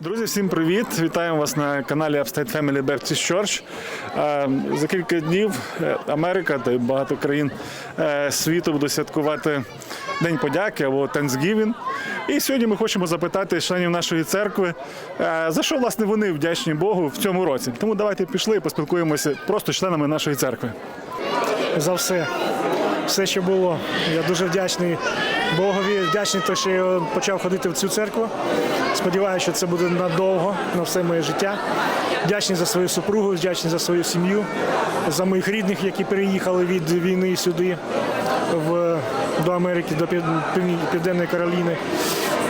Друзі, всім привіт! Вітаємо вас на каналі Upstate Family Baptist Church. Е, За кілька днів е, Америка та багато країн е, світу будуть святкувати День подяки або Thanksgiving. І сьогодні ми хочемо запитати членів нашої церкви, за що власне вони вдячні Богу в цьому році. Тому давайте пішли і поспілкуємося просто з членами нашої церкви. за все. Все, що було. Я дуже вдячний Богові, вдячний, що я почав ходити в цю церкву. Сподіваюся, що це буде надовго, на все моє життя. Вдячний за свою супругу, вдячний за свою сім'ю, за моїх рідних, які переїхали від війни сюди, в, до Америки, до Південної Кароліни.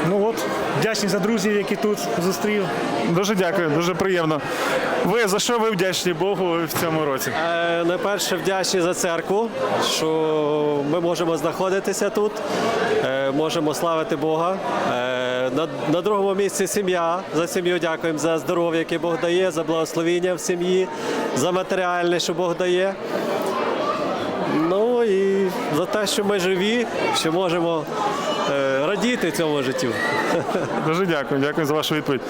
Ну от, вдячний за друзів, які тут зустрів. Дуже дякую, дуже приємно. Ви за що ви вдячні Богу в цьому році? Е, Найперше вдячні за церкву, що ми можемо знаходитися тут, е, можемо славити Бога. Е, На, на другому місці сім'я. За сім'ю дякуємо за здоров'я, яке Бог дає, за благословіння в сім'ї, за матеріальне, що Бог дає. Ну і за те, що ми живі, що можемо радіти цьому життю. Дуже дякую, дякую за вашу відповідь.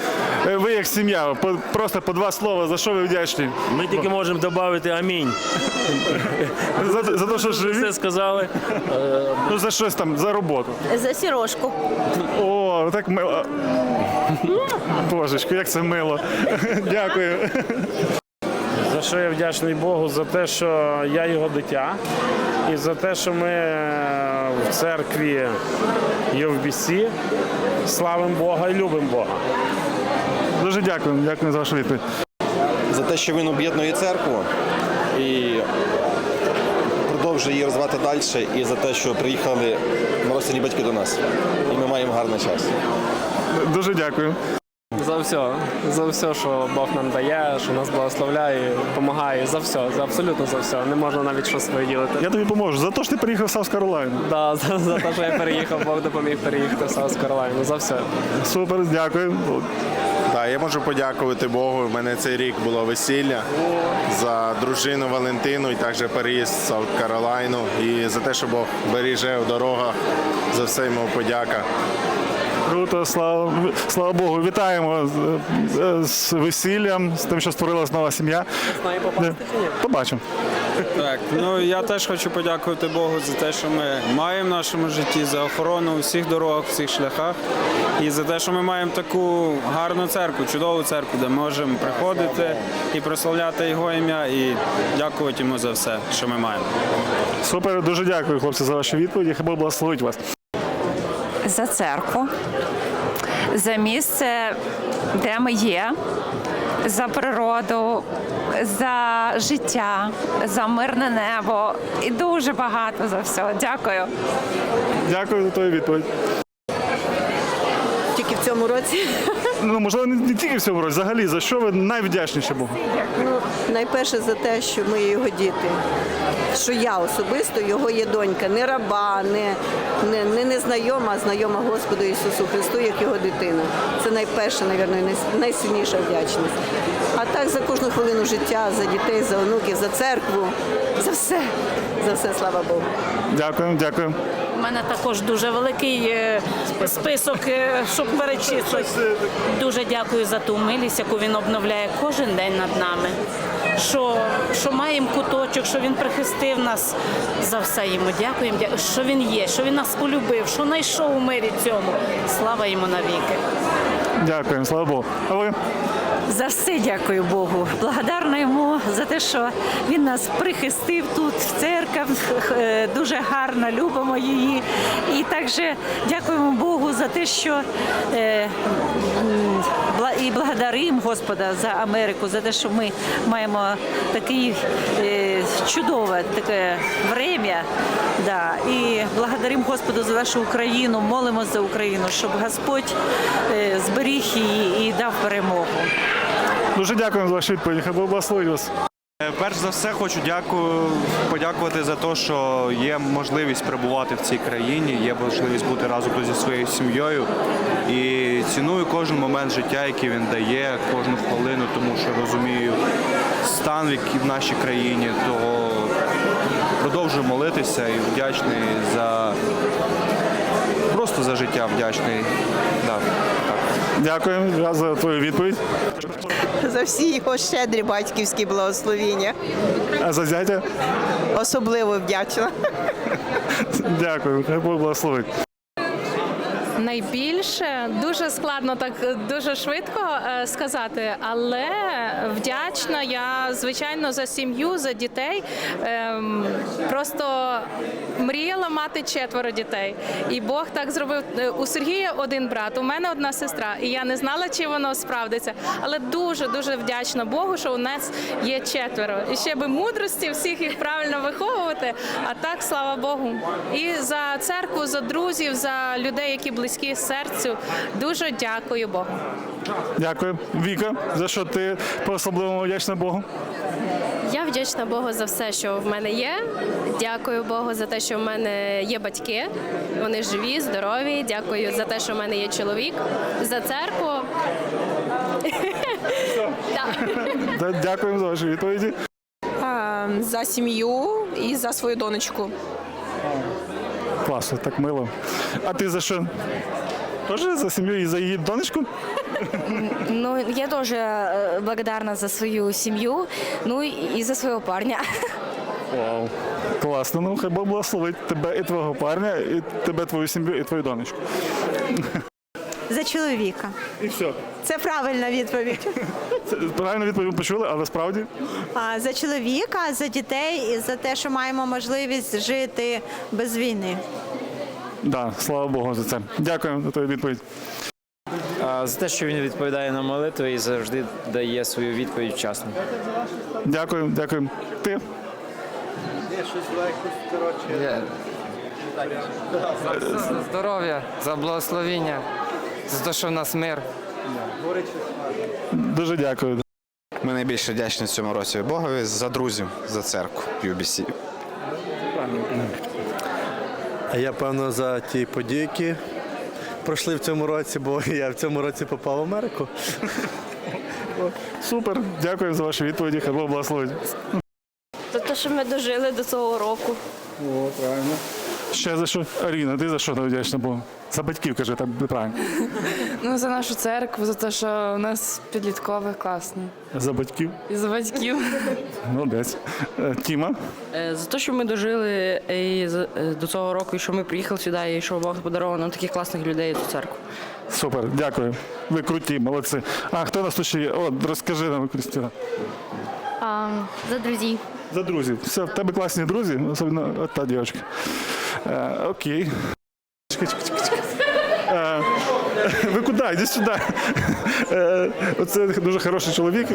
Е, Ви як сім'я, просто по два слова, за що ви вдячні? Ми тільки можемо додати амінь. За, за те, що живі? Все сказали. Ну за щось там, за роботу. За сірошку. О, так мило. Божечко, як це мило. Дякую. Що я вдячний Богу за те, що я його дитя, і за те, що ми е, в церкві UFBC славимо Бога і любимо Бога. Дуже дякую, дякую за вашу відповідь. за те, що він об'єднує церкву і продовжує її розвивати далі, і за те, що приїхали родственні батьки до нас. І ми маємо гарний час. Дуже дякую. За все, за все, що Бог нам дає, що нас благословляє, допомагає, за все, за абсолютно за все. Не можна навіть щось виділити. Я тобі поможу. За те, що ти приїхав в Саус Каролайну. Да, за, за те, що я переїхав, Бог допоміг переїхати в Саус Каролайну. За все. Супер, дякую. Так, я можу подякувати Богу. У мене цей рік було весілля за дружину Валентину і також переїзд в Саут Каролайну. І за те, що Бог береже в дорогах. За все йому подяка. Круто, слава, слава Богу. Вітаємо з, з весіллям, з тим, що створилась нова сім'я. Побачимо. Так, ну я теж хочу подякувати Богу за те, що ми маємо в нашому житті, за охорону у всіх дорогах, всіх шляхах, і за те, що ми маємо таку гарну церкву, чудову церкву, де ми можемо приходити і прославляти його ім'я, і дякувати йому за все, що ми маємо. Супер, дуже дякую, хлопці, за ваші відповіді. Хай Бог благословить вас. За церкву. За місце, де ми є. За природу, за життя, за мирне небо і дуже багато за все. Дякую. Дякую за твою відповідь. Цьому році. Ну, можливо, не, не тільки в цьому році, взагалі, за що ви найвдячніші Богу? Ну, найперше за те, що ми його діти. Що я особисто його є донька, не раба, не, не, не незнайома, а знайома Господу Ісусу Христу, як його дитина. Це найперша, мабуть, найсильніша вдячність. А так за кожну хвилину життя, за дітей, за онуків, за церкву, за все. За все, слава Богу. Дякую, дякую. Мене також дуже великий е, список, е, щоб перечислити. Дуже дякую за ту милість, яку він обновляє кожен день над нами. Що, що маємо куточок, що він прихистив нас за все йому. Дякуємо, дя- що він є, що він нас полюбив, що знайшов у мирі цьому. Слава йому навіки. Дякую, слава Богу. А ви? За все дякую Богу. Благодарна йому за те, що він нас прихистив тут, в церкві, е, дуже гарно любимо її. І також дякуємо Богу за те, що е, і благодаримо Господа за Америку, за те, що ми маємо таке чудове таке время. Да. І благодаримо Господу за нашу Україну, молимося за Україну, щоб Господь е, зберіг її і дав перемогу. Дуже дякую за вашу відповідь. Хай благословить вас. Е, Перш за все, хочу дякую, подякувати за те, що є можливість перебувати в цій країні, є можливість бути разом зі своєю сім'єю. І ціную кожен момент життя, який він дає, кожну хвилину, тому що розумію стан, який в нашій країні, того продовжую молитися і вдячний за просто за життя вдячний. Да. Дякую за твою відповідь. За всі його щедрі батьківські благословіння. А за зятя? Особливо вдячна. Дякую. Бог благословить. Найбільше дуже складно так дуже швидко е, сказати, але вдячна я звичайно за сім'ю, за дітей. Ем, Просто мріяла мати четверо дітей, і Бог так зробив. Е, У Сергія один брат, у мене одна сестра, і я не знала, чи воно справдиться. Але дуже дуже вдячна Богу, що у нас є четверо. І ще би мудрості всіх їх правильно виховувати. А так, слава Богу. І за церкву, за друзів, за людей, які близькі серцю. Дуже дякую Богу. Дякую. Віка, за що ти по-особливому вдячна Богу? Я вдячна Богу за все, що в мене є. Дякую Богу за те, що в мене є батьки. Вони живі, здорові. Дякую за те, що в мене є чоловік, за церкву. Дякуємо за ваші відповіді. За сім'ю і за свою донечку. Класно, так мило. А ти за що? Тоже за сім'ю і за її донечку? Ну, я тоже благодарна за свою семью, ну и за своего парня. Вау. Класно. Ну, хай Бог благословить тебе і твого парня, і тебе, твою сім'ю, і твою донечку. Чоловіка. І все. Це правильна відповідь. Це правильно відповідь почули, але справді. А, За чоловіка, за дітей і за те, що маємо можливість жити без війни. Да, слава Богу за це. Дякую за твою відповідь. За те, що він відповідає на молитви і завжди дає свою відповідь вчасно. Дякую, дякую. Ти? Здоров'я, за благословіння, за те, що в нас мир. Дуже дякую. Ми найбільше вдячні цьому році Богові за друзів, за церкву UBC. А я певно за ті події, які пройшли в цьому році, бо я в цьому році попав в Америку. Супер. Дякую за ваші відповіді. Хай Бог благословить. За те, що ми дожили до цього року. О, правильно. Ще за що? Аріна, ти за що вдячна Богу? За батьків, каже, так правильно. Ну, за нашу церкву, за те, що у нас підліткове класно. За батьків. І за батьків. Молодець. Е, Тіма. За те, що ми дожили і до цього року, і що ми приїхали сюди, і що Бог подарував нам таких класних людей цю церкву. Супер, дякую. Ви круті, молодці. А хто нас тут ще є? О, розкажи нам, Крістіна. За друзів. За друзів. Все, в тебе класні друзі, особливо от та дівчинка. Е, окей. Чекай, чекай, чекай, чекай. Е, ви куди? Йди сюди. Е, оце дуже хороший чоловік.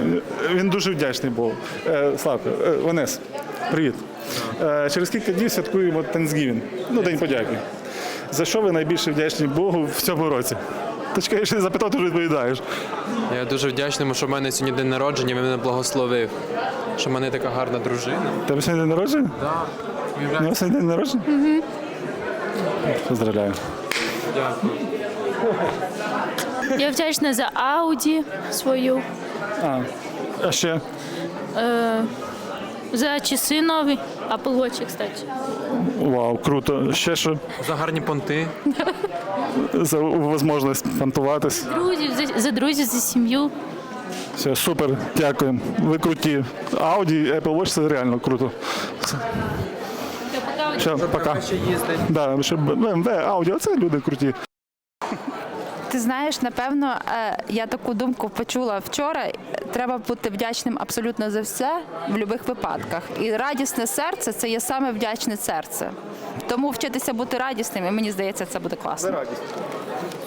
Він дуже вдячний Богу. Е, Славко, е, Ванес, привіт. Е, через кілька днів святкуємо Thanksgiving, ну, День подяки. За що ви найбільше вдячні Богу в цьому році? Та чекай, я ще не запитав, ти вже відповідаєш. Я дуже вдячний, що в мене сьогодні день народження, він мене благословив. Що в мене така гарна дружина. Тебе сьогодні день народження? Так. У нього сьогодні день народження? Угу. Поздравляю. Я вдячна за Ауді свою, А, а ще за часи нові, Apple Watch, кстати. вау, круто. Ще що? За гарні понти. За можливість понтуватись. Друзів, за, за друзів, за сім'ю. Все, супер, дякую. Ви круті. Audi, Apple Watch це реально круто. Все, пока. Да, щоб BMW, Audi, це люди круті. Ти знаєш, напевно, е, я таку думку почула вчора. Треба бути вдячним абсолютно за все в будь-яких випадках. І радісне серце це є саме вдячне серце. Тому вчитися бути радісним, і мені здається, це буде класно. радість.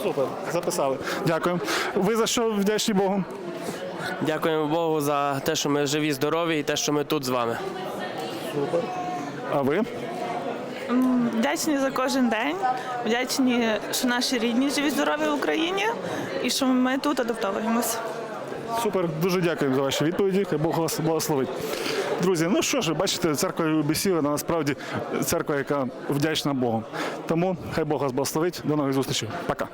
Супер, записали. Дякую. Ви за що вдячні Богу? Дякуємо Богу за те, що ми живі, здорові і те, що ми тут з вами. А ви? Вдячні за кожен день. Вдячні, що наші рідні живі, здорові в Україні і що ми тут адаптовуємося. Супер, дуже дякую за ваші відповіді. Хай Бог вас благословить. Друзі, ну що ж, бачите, церква UBC, вона насправді церква, яка вдячна Богу. Тому хай Бог вас благословить. До нових зустрічей. Пока.